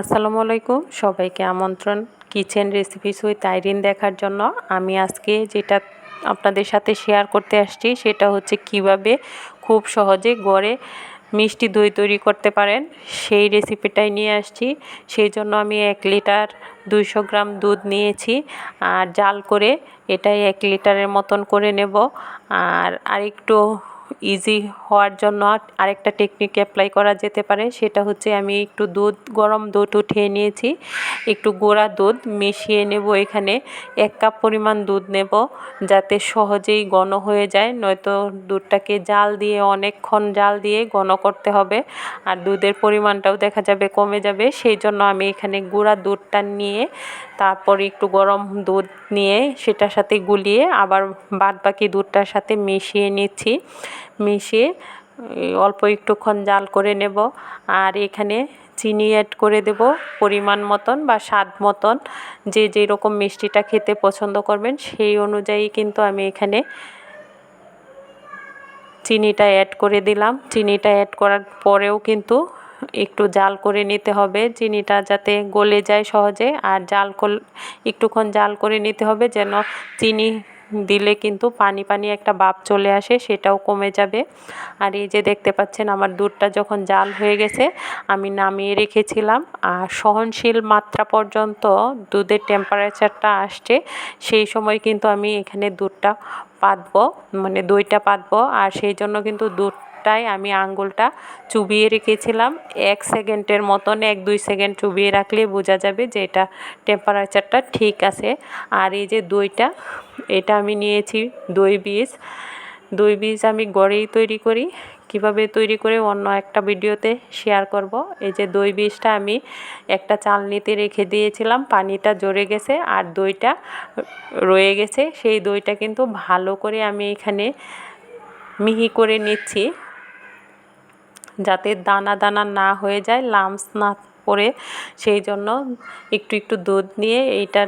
আসসালামু আলাইকুম। সবাইকে আমন্ত্রণ কিচেন রেসিপিস উইথ আইরিন দেখার জন্য। আমি আজকে যেটা আপনাদের সাথে শেয়ার করতে আসছি, সেটা হচ্ছে কীভাবে খুব সহজে গড়ে মিষ্টি দই তৈরি করতে পারেন। সেই রেসিপিটাই নিয়ে আসছি। সেই জন্য আমি এক লিটার দুইশো গ্রাম দুধ নিয়েছি আর জাল করে এটাই এক লিটারের মতন করে নেব। আর আরেকটু ইজি হওয়ার জন্য আরেকটা টেকনিক অ্যাপ্লাই করা যেতে পারে, সেটা হচ্ছে আমি একটু দুধ, গরম দুধ উঠিয়ে নিয়েছি। একটু গোড়া দুধ মিশিয়ে নেব এখানে, এক কাপ পরিমাণ দুধ নেব যাতে সহজেই ঘন হয়ে যায়, নয়তো দুধটাকে জাল দিয়ে, অনেকক্ষণ জাল দিয়ে ঘন করতে হবে। আর দুধের পরিমাণটাও দেখা যাবে কমে যাবে, সেই জন্য আমি এখানে গুঁড়া দুধটা নিয়ে, তারপর একটু গরম দুধ নিয়ে সেটার সাথে গুলিয়ে আবার বাদ বাকি দুধটার সাথে মিশিয়ে নিচ্ছি। মিশিয়ে অল্প একটুক্ষণ জাল করে নেব। আর এখানে চিনি অ্যাড করে দেব পরিমাণ মতন বা স্বাদ মতন। যে যেরকম মিষ্টিটা খেতে পছন্দ করবেন সেই অনুযায়ী কিন্তু আমি এখানে চিনিটা অ্যাড করে দিলাম। চিনিটা অ্যাড করার পরেও কিন্তু একটু জাল করে নিতে হবে। চিনিটা যাতে গলে যায় সহজে। আর জাল কর একটুক্ষণ জাল করে নিতে হবে যেন চিনি দিলে কিন্তু পানি পানি একটা বাপ চলে আসে, সেটাও কমে যাবে। আর এই যে দেখতে পাচ্ছেন আমার দুধটা যখন জাল হয়ে গেছে, আমি নামিয়ে রেখেছিলাম। আর সহনশীল মাত্রা পর্যন্ত দুধের টেম্পারেচারটা আসছে, সেই সময় কিন্তু আমি এখানে দুধটা পাতবো মানে দইটা পাতবো। আর সেই জন্য কিন্তু দুধ আমি আঙ্গুলটা চুবিয়ে রেখেছিলাম। এক সেকেন্ডের মতন, এক দুই সেকেন্ড চুবিয়ে রাখলে বোঝা যাবে যে এটা টেম্পারেচারটা ঠিক আছে। আর এই যে দইটা এটা আমি নিয়েছি দই বীজ। দই বীজ আমি গড়েই তৈরি করি। কীভাবে তৈরি করে অন্য একটা ভিডিওতে শেয়ার করব। এই যে দই বীজটা আমি একটা চালনিতে রেখে দিয়েছিলাম, পানিটা জড়ে গেছে আর দইটা রয়ে গেছে। সেই দইটা কিন্তু ভালো করে আমি এখানে মিহি করে নিচ্ছি। যাতে দানা দানা না হয়ে যায় লামস না পড়ে। সেই জন্য একটু একটু দুধ নিয়ে এইটা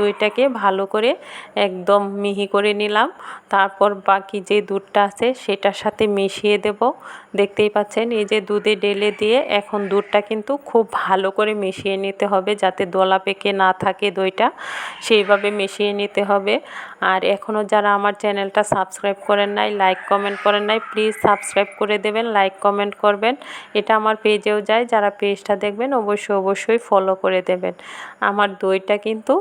দইটাকে ভালো করে একদম মিহি করে নিলাম। তারপর বাকি যে দুধটা আছে সেটার সাথে মিশিয়ে দেব। দেখতেই পাচ্ছেন, এই যে দুধে ডেলে দিয়ে এখন দুধটা কিন্তু খুব ভালো করে মিশিয়ে নিতে হবে যাতে দোলা পেকে না থাকে দইটা। সেইভাবে মিশিয়ে নিতে হবে। আর এখনও যারা আমার চ্যানেলটা সাবস্ক্রাইব করেন নাই, লাইক কমেন্ট করেন নাই, প্লিজ সাবস্ক্রাইব করে দেবেন, লাইক কমেন্ট করবেন। এটা আমার পেজেও যায়, যারা পেজটা দেখবেন অবশ্যই অবশ্যই ফলো করে দেবেন। আমার দইটা কিন্তু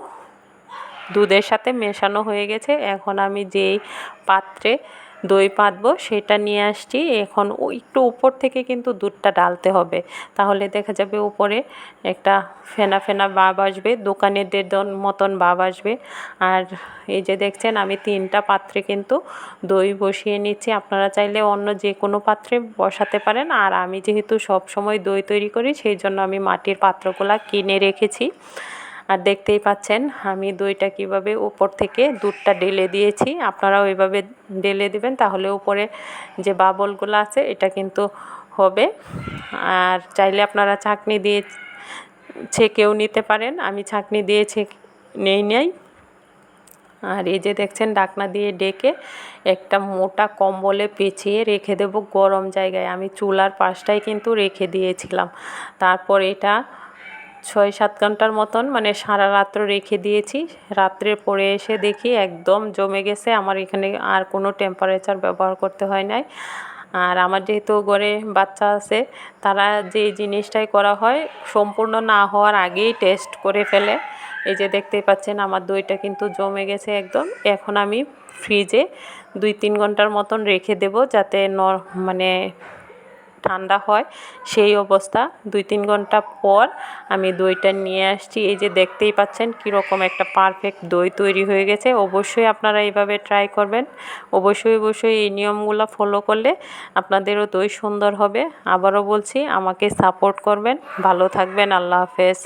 দুধের সাথে মেশানো হয়ে গেছে। এখন আমি যেই পাত্রে দই পাতবো সেটা নিয়ে আসছি। এখন একটু উপর থেকে কিন্তু দুধটা ডালতে হবে। তাহলে দেখা যাবে উপরে একটা ফেনা ফেনা ভাব আসবে দোকানেদের মতন ভাব আসবে। আর এই যে দেখছেন, আমি তিনটা পাত্রে কিন্তু দই বসিয়ে নিচ্ছি। আপনারা চাইলে অন্য যে কোনো পাত্রে বসাতে পারেন। আর আমি যেহেতু সব সময় দই তৈরি করি, সেই জন্য আমি মাটির পাত্রগুলা কিনে রেখেছি। আর দেখতেই পাচ্ছেন, আমি দইটা কীভাবে উপর থেকে দুধটা ঢেলে দিয়েছি। আপনারাও ওইভাবে ঢেলে দিবেন, তাহলে উপরে যে বাবলগুলো আছে, এটা কিন্তু হবে। আর চাইলে আপনারা ছাঁকনি দিয়ে ছেঁকেও নিতে পারেন, আমি ছাঁকনি দিয়ে ছেঁক নেই নেই। আর এই যে দেখছেন, ডাকনা দিয়ে ডেকে একটা মোটা কম্বলে পেঁচিয়ে রেখে দেব গরম জায়গায়। আমি চুলার পাশটাই কিন্তু রেখে দিয়েছিলাম। তারপর এটা ছয় সাত ঘণ্টার মতন মানে সারা রাত্র রেখে দিয়েছি। রাত্রে পরে এসে দেখি একদম জমে গেছে। আমার এখানে আর কোনো টেম্পারেচার ব্যবহার করতে হয় নাই। আর আমার যেহেতু ঘরে বাচ্চা আছে, তারা যে জিনিসটাই করা হয় সম্পূর্ণ না হওয়ার আগেই টেস্ট করে ফেলে। এই যে দেখতেই পাচ্ছেন, আমার দইটা কিন্তু জমে গেছে একদম। এখন আমি ফ্রিজে দুই তিন ঘণ্টার মতন রেখে দেব যাতে ন মানে ঠান্ডা হয়, সেই অবস্থা। দুই তিন ঘণ্টা পর আমি দইটা নিয়ে আসছি। এই যে দেখতেই পাচ্ছেন কীরকম একটা পারফেক্ট দই তৈরি হয়ে গেছে। অবশ্যই আপনারা এইভাবে ট্রাই করবেন। অবশ্যই অবশ্যই এই নিয়মগুলো ফলো করলে আপনাদেরও দই সুন্দর হবে। আবারও বলছি, আমাকে সাপোর্ট করবেন। ভালো থাকবেন। আল্লাহ হাফেজ।